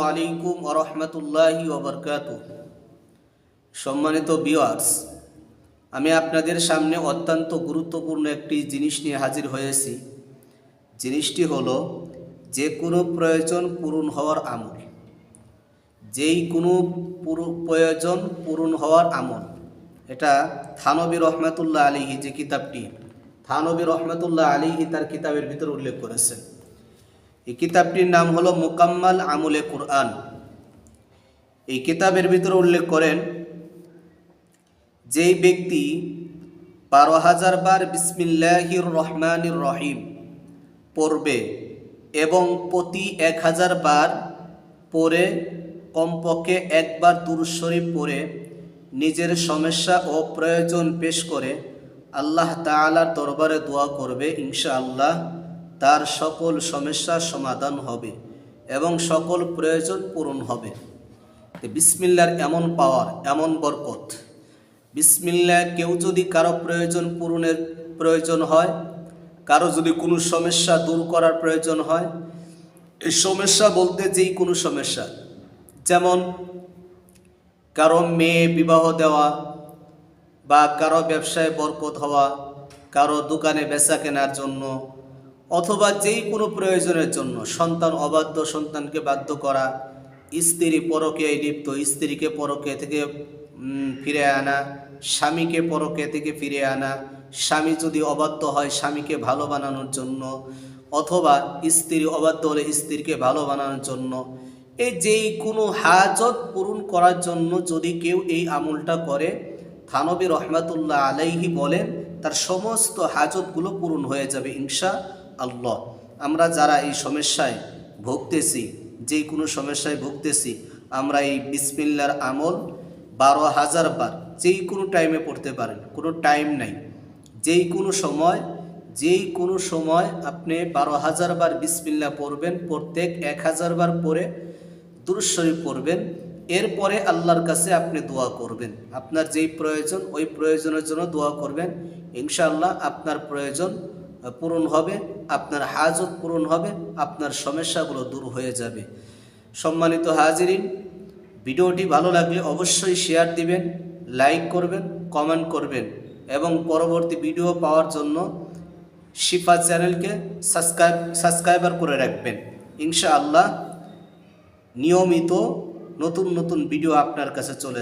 আলাইকুম আরহামতুল্লাহি ওবরকাত সম্মানিত বিওয়ার্স আমি আপনাদের সামনে অত্যন্ত গুরুত্বপূর্ণ একটি জিনিস নিয়ে হাজির হয়েছি। জিনিসটি হলো, যে কোনো প্রয়োজন পূরণ হওয়ার আমল। যেই কোনো পুরো- প্রয়োজন পূরণ হওয়ার আমল। এটা থানবী রহমতুল্লাহ আলিহি যে কিতাবটি, থানবী রহমতুল্লাহ আলিহি তার কিতাবের ভিতরে উল্লেখ করেছেন। এই কিতাবটির নাম হলো মুকাম্মাল আমুলে কুরআন। এই কিতাবের ভিতরে উল্লেখ করেন, যেই ব্যক্তি বারো হাজার বার বিসমিল্লাহির রহমানির রহিম পড়বে এবং প্রতি এক হাজার বার পড়ে কমপক্ষে একবার দুরুশরীফ পড়ে নিজের সমস্যা ও প্রয়োজন পেশ করে আল্লাহ তালার দরবারে দোয়া করবে, ইনশাআল্লাহ। তার সকল সমস্যার সমাধান হবে এবং সকল প্রয়োজন পূরণ হবে। বিসমিল্লার এমন পাওয়ার, এমন বরকত। বিসমিল্লা কেউ যদি কারও প্রয়োজন পূরণের প্রয়োজন হয়, কারও যদি কোনো সমস্যা দূর করার প্রয়োজন হয়, এই সমস্যা বলতে যেই কোনো সমস্যা, যেমন কারও মেয়ে বিবাহ দেওয়া বা কারও ব্যবসায় বরকত হওয়া, কারও দোকানে বেচা কেনার জন্য অথবা যেই কোনো প্রয়োজনের জন্য সন্তান অবাধ্য সন্তানকে বাধ্য করা, স্ত্রী পরকে লিপ্ত, স্ত্রীকে পরকে থেকে ফিরে আনা, স্বামীকে পরকে থেকে ফিরে আনা, স্বামী যদি অবাধ্য হয় স্বামীকে ভালো বানানোর জন্য, অথবা স্ত্রী অবাধ্য হলে স্ত্রীকে ভালো বানানোর জন্য এই যেই কোনো হাজত পূরণ করার জন্য যদি কেউ এই আমলটা করে, থানবী রহমাতুল্লাহ আলাইহি বলেন, তার সমস্ত হাজতগুলো পূরণ হয়ে যাবে, ইনশা আল্লাহ। আমরা যারা এই সমস্যায় ভুগতেছি যে কোনো সমস্যায় ভুগতেছি, আমরা এই বিসমিল্লার আমল বারো হাজার বার যেই কোনো টাইমে পড়তে পারেন, কোনো টাইম নাই। যেই কোনো সময় যেই কোনো সময় আপনি বারো হাজার বার বিসমিল্লা পড়বেন, প্রত্যেক এক হাজার বার পরে দুরুশরীফ পড়বেন, এরপরে আল্লাহর কাছে আপনি দোয়া করবেন। আপনার যেই প্রয়োজন, ওই প্রয়োজনের জন্য দোয়া করবেন। ইনশাআল্লাহ আপনার প্রয়োজন পূরণ হবে, আপনার হাজত পূরণ হবে, আপনার সমস্যাগুলো দূর হয়ে যাবে। সম্মানিত হাজিরিন, ভিডিওটি ভালো লাগলে অবশ্যই শেয়ার দিবেন লাইক করবেন কমেন্ট করবেন এবং পরবর্তী ভিডিও পাওয়ার জন্য শিফা চ্যানেলকে সাবস্ক্রাইব সাবস্ক্রাইবার করে রাখবেন। ইনশাআল্লাহ নিয়মিত নতুন নতুন ভিডিও আপনার কাছে চলে